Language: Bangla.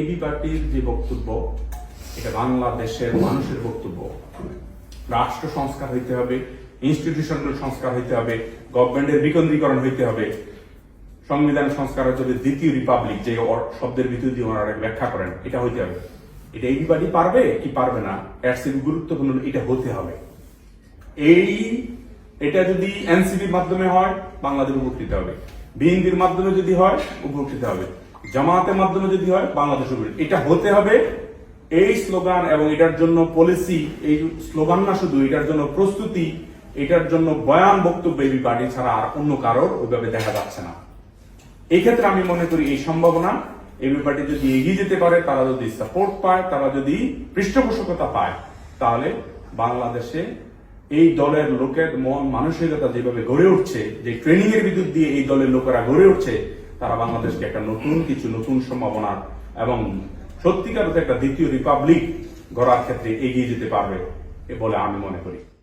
এবি পার্টির যে বক্তব্য, এটা বাংলাদেশের মানুষের বক্তব্য। রাষ্ট্র সংস্কার হইতে হবে ইনস্টিটিউশনাল সংস্কার হইতে হবে গভর্নমেন্টের বিকেন্দ্রীকরণ হইতে হবে। সংবিধান সংস্কার হচ্ছে দ্বিতীয় রিপাবলিক যে শব্দের ভিতর দিয়ে ওনারা ব্যাখ্যা করেন, এটা হইতে হবে। এটা এইবারই পারবে কি পারবে না, এর গুরুত্বপূর্ণ এটা হতে হবে। এই, এটা যদি এনসিপির মাধ্যমে হয়, বাংলাদেশ উপকৃত হবে। বিএনপির মাধ্যমে যদি হয়, উপকৃত হবে। জামাতের মাধ্যমে যদি হয়, বাংলাদেশ এটা হতে হবে এই স্লোগান এবং এটার জন্য পলিসি এই স্লোগান না শুধু, এটার জন্য প্রস্তুতি, এটার জন্য বয়ান বক্তব্য এই পার্টি ছাড়া আর অন্য কারোর ওইভাবে দেখা যাচ্ছে না। এই ক্ষেত্রে আমি মনে করি এই সম্ভাবনা, এই ব্যাপারটি যদি এগিয়ে যেতে পারে, তারা যদি সাপোর্ট পায়, তারা যদি পৃষ্ঠপোষকতা পায়, তাহলে বাংলাদেশে এই দলের লোকের মন, মানসিকতা যেভাবে গড়ে উঠছে, যে ট্রেনিং এর বিদ্যুৎ দিয়ে এই দলের লোকেরা গড়ে উঠছে তারা বাংলাদেশকে একটা নতুন কিছু, নতুন সম্ভাবনা এবং সত্যিকার একটা দ্বিতীয় রিপাবলিক গড়ার ক্ষেত্রে এগিয়ে যেতে পারবে বলে আমি মনে করি।